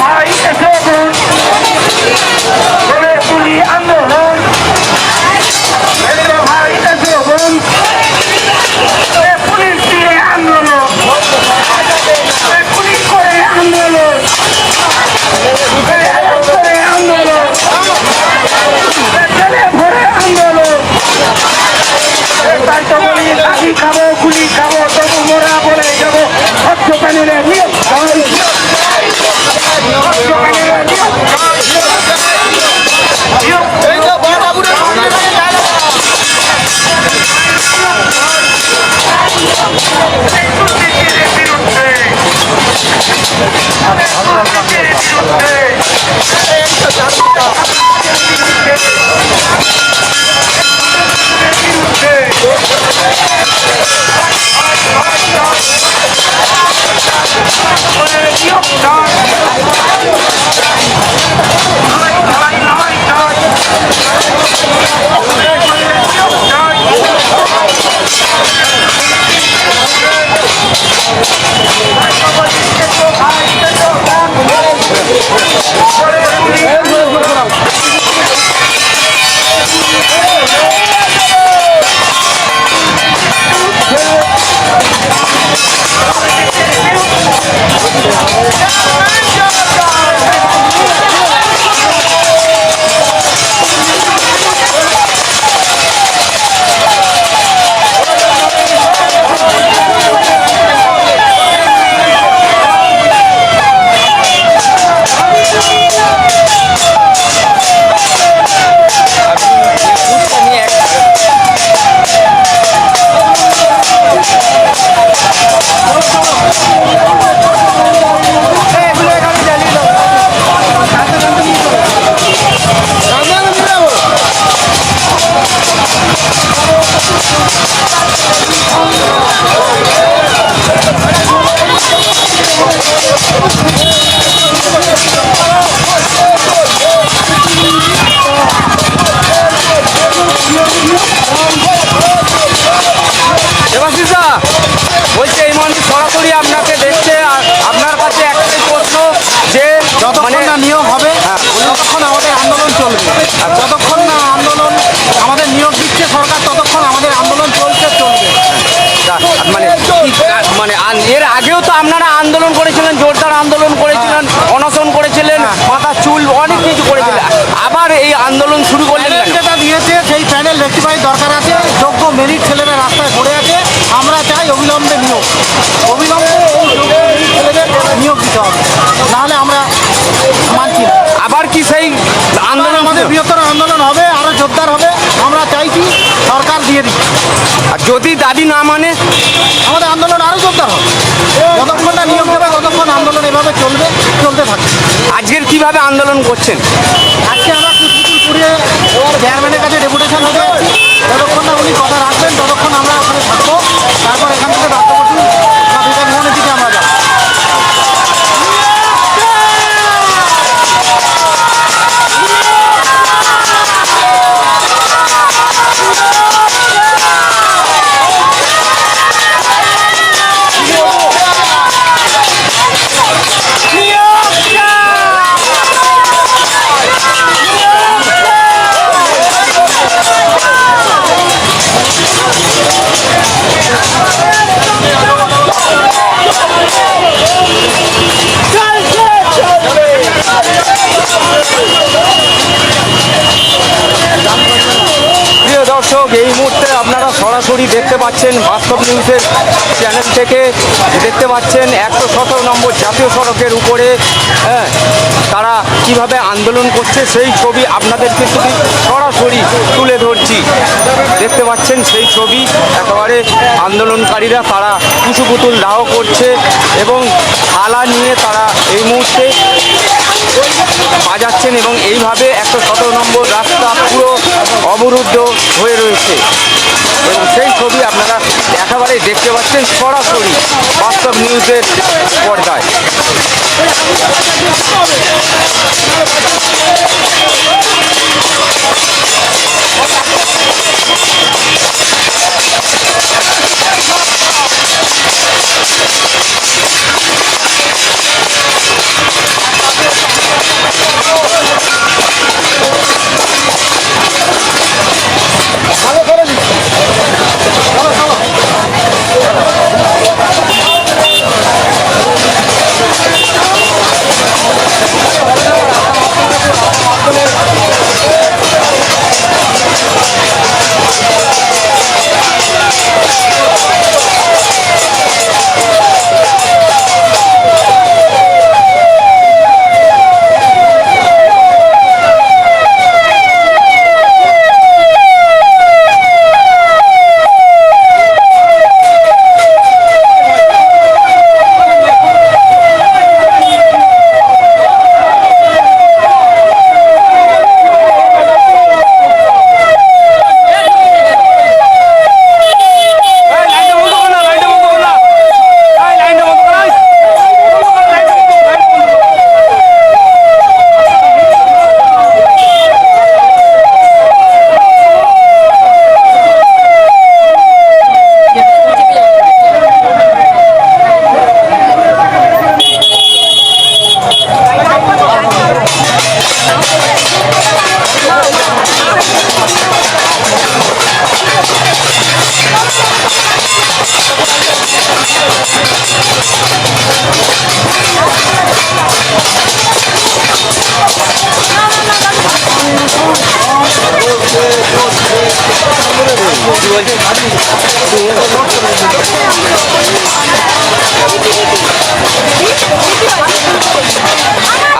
ভাই এসো বলে তুলি আন্দোলন আগেও তো আপনারা আন্দোলন করেছিলেন জোরদার আন্দোলন করেছিলেন অনশন করেছিলেন মাথা চুল অনেক কিছু করেছিলেন। আবার এই আন্দোলন শুরু করলেন যেটা দিয়েছে সেই প্যানেল রেক্টিফাই দরকার আছে যোগ্য মেরিট ছেলেরা রাস্তায় পড়ে আছে আমরা চাই অবিলম্বে নিয়োগ। অবিলম্বে এই যোগ্য মেরিট ছেলেদের নিয়োগ দিতে হবে নাহলে আমরা মানছি আবার কি সেই আন্দোলন আমাদের বৃহত্তর আন্দোলন হবে আরও জোরদার হবে আমরা চাইছি সরকার দিয়ে দিচ্ছে। আর যদি দাবি না মানে আমাদের আন্দোলন আরও জোরদার হবে। যতক্ষণ না নিয়োগ দেবে ততক্ষণ আন্দোলন এভাবে চলবে চলতে থাকবে। আজকের কীভাবে আন্দোলন করছেন? আজকে আমরা কুচপুরে চেয়ারম্যানের কাছে ডেপুটেশন হতে দর্শক, এই মুহূর্তে আপনারা সরাসরি দেখতে পাচ্ছেন বাস্তব নিউজের চ্যানেল থেকে। দেখতে পাচ্ছেন একশো সতেরো নম্বর জাতীয় সড়কের উপরে হ্যাঁ তারা কীভাবে আন্দোলন করছে সেই ছবি আপনাদেরকে শুধু সরাসরি তুলে ধরছি। দেখতে পাচ্ছেন সেই ছবি, একেবারে আন্দোলনকারীরা তারা কুচু পুতুল দাহ করছে এবং থালা নিয়ে তারা এই মুহূর্তে বাজাচ্ছেন এবং এইভাবে একশো সতেরো নম্বর রাস্তা পুরো অবরুদ্ধ হয়ে রয়েছে। এবং সেই ছবি আপনারা একেবারেই দেখতে পাচ্ছেন সরাসরি বাস্তব নিউজের পর্দায়।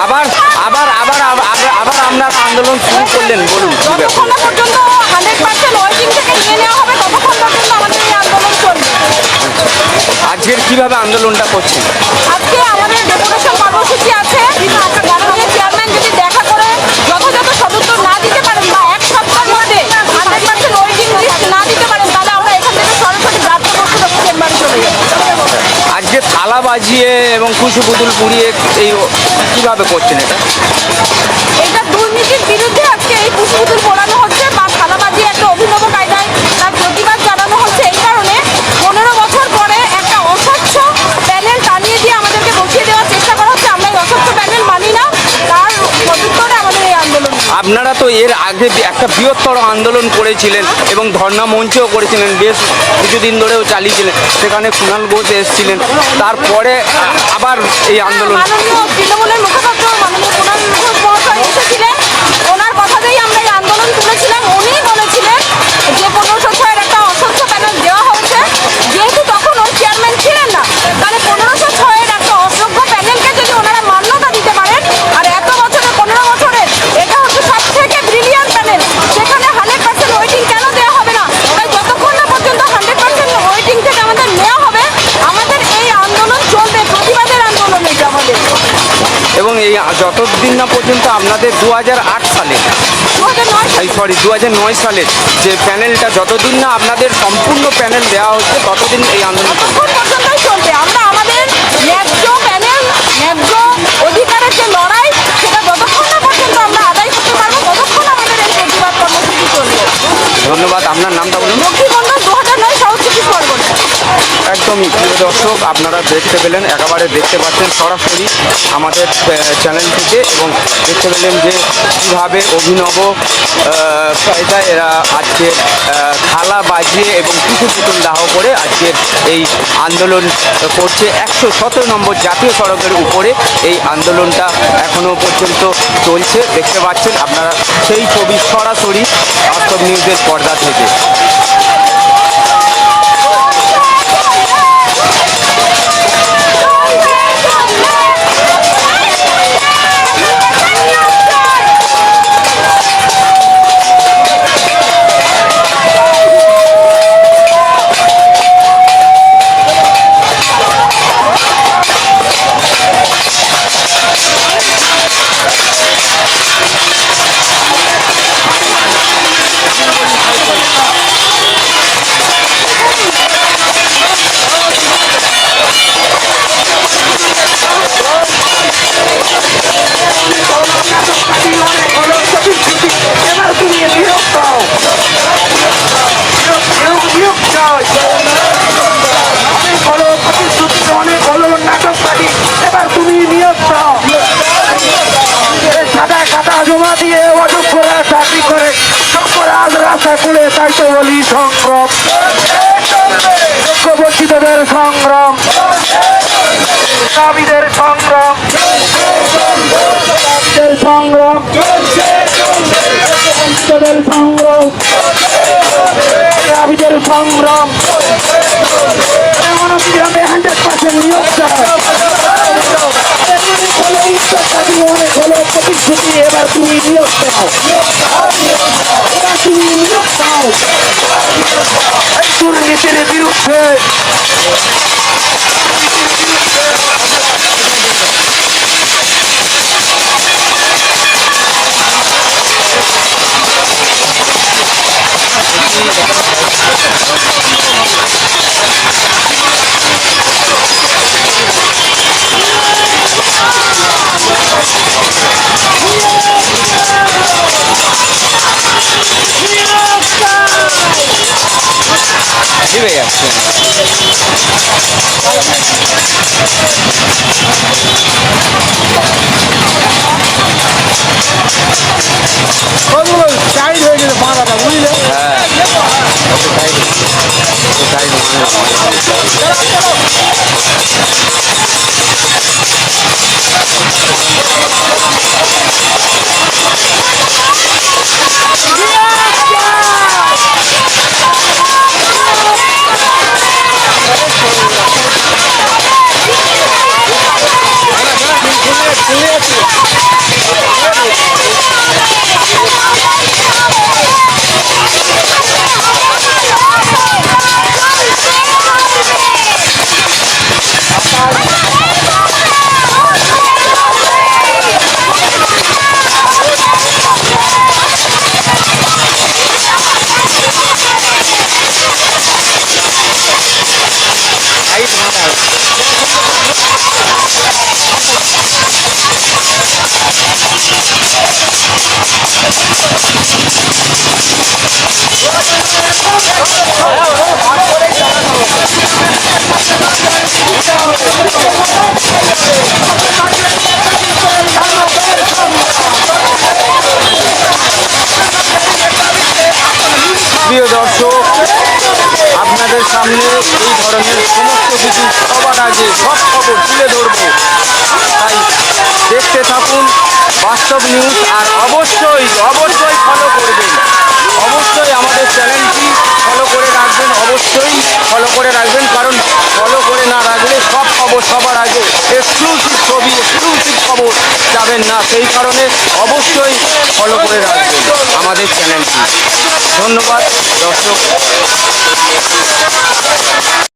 আবার আবার আবার আবার আপনার আন্দোলন শুরু করলেন বলুন যতক্ষণ পর্যন্ত হান্ড্রেড পার্সেন্ট ওয়েটিং থেকে নিয়ে নেওয়া হবে ততক্ষণ পর্যন্ত আমাদের এই আন্দোলন চলবে। আজকের কীভাবে আন্দোলনটা করছেন? আজকে আমাদের ডেপুটেশন কর্মসূচি থালা বাজিয়ে এবং খুশি পুতুল পুড়িয়ে এই কীভাবে করছেন এটা? এটা দুর্নীতির বিরুদ্ধে আজকে এই খুশু পুতুল পোড়ানো হচ্ছে বা থালাবাজি একটা অভিনব কায়দায় তার প্রতিবাদ জানানো হচ্ছে। এই কারণে পনেরো বছর পরে একটা অস্বচ্ছ প্যানেল টানিয়ে দিয়ে আমাদেরকে বসিয়ে দেওয়ার চেষ্টা করা হচ্ছে। আমরা এই অস্বচ্ছ প্যানেল মানি না। তার প্রত্যুত্তরে আমাদের এই আন্দোলন। আপনারা তো এর আগে একটা বৃহত্তর আন্দোলন করেছিলেন এবং ধর্ণা মঞ্চও করেছিলেন, বেশ কিছুদিন ধরেও চালিয়েছিলেন। সেখানে কুণাল ঘোষ এসেছিলেন। তারপরে আবার এই আন্দোলন। তৃণমূলের মুখপাত্র মাননীয় কুণাল ঘোষ মহাশয় এসেছিলেন। ওনার কথাতেই আমরা এই আন্দোলন তুলেছিলাম উনি বলেছিলেন যে পনেরোশো ছয়ের একটা অস্বচ্ছ প্যানেল দেওয়া হয়েছে যেহেতু তখন ওই চেয়ারম্যান ছিলেন না তাহলে পনেরোশো ছয়ের একটা অযোগ্য প্যানেলকে যদি ওনারা মান্যতা দিতে পারেন আর এত বছরের পনেরো বছরের এটা হচ্ছে সব থেকে ব্রিলিয়ান্ট প্যানেল সেখানে হান্ড্রেড পার্সেন্ট ওয়েটিং কেন দেওয়া হবে না তাই যতক্ষণ না পর্যন্ত হান্ড্রেড পার্সেন্ট ওয়েটিং থেকে আমাদের নেওয়া হবে আমাদের এই আন্দোলন চলবে প্রতিবাদের আন্দোলন এটা আমাদের এবং এই যতদিন না পর্যন্ত আপনাদের দু হাজার আট সালে সরি দু সালের যে প্যানেলটা যতদিন না আপনাদের সম্পূর্ণ প্যানেল দেওয়া হচ্ছে ততদিন এই আন্দোলন চলবে। ততক্ষণ পর্যন্তই চলবে। আমরা আমাদের ন্যায্য প্যানেল ন্যায্য অধিকারের যে লড়াই সেটা যতক্ষণ না পর্যন্ত আমরা আদায় করতে পারব ততক্ষণ আমাদের এই প্রতিবাদ কর্মসূচি চলবে। ধন্যবাদ আপনার নামটা বলুন। লক্ষ্মীবন্ধন দু হাজার নয় সাউথ চব্বিশ পরগনা একদমই। দর্শক, আপনারা দেখতে পেলেন, একেবারে দেখতে পাচ্ছেন সরাসরি আমাদের চ্যানেল থেকে এবং দেখতে পেলেন যে কীভাবে অভিনব কায়দায় এরা আজকে থালা বাজিয়ে এবং কিছু পুতুল দাহ করে আজকের এই আন্দোলন করছে। একশো সতেরো নম্বর জাতীয় সড়কের উপরে এই আন্দোলনটা এখনও পর্যন্ত চলছে। দেখতে পাচ্ছেন আপনারা সেই ছবি সরাসরি বাস্তব নিউজের পর্দা থেকে। জমা দিয়ে অযোগ্যরা চাকরি করে, সকল আজ রাস্তায় পড়ে তাই তো বলি সংগ্রাম। যোগ্য বঞ্চিতদের সংগ্রাম। দাবিদের সংগ্রাম। দাবিদের সংগ্রাম। সংগ্রাম। দাবিদের সংগ্রাম। প্রতিশ্রুতি এবার তুমি নিয়োগ দাও এবার তুমি নিয়োগ বিরুদ্ধে টাইট হয়ে গেছে বাঁধাটা বুঝলে হ্যাঁ টাইট টাইট আগে সব খবর তুলে ধরবো। তাই দেখতে থাকুন, বাস্তব নিউজ আর অবশ্যই অবশ্যই ফলো করবেন। অবশ্যই আমাদের চ্যানেলটি ফলো করে রাখবেন, অবশ্যই ফলো করে রাখবেন, কারণ ফলো করে না রাখলে সব খবর সবার আগে এক্সক্লুসিভ ছবি এক্সক্লুসিভ খবর যাবেন না। সেই কারণে অবশ্যই ফলো করে রাখবেন আমাদের চ্যানেলটি ধন্যবাদ, দর্শক।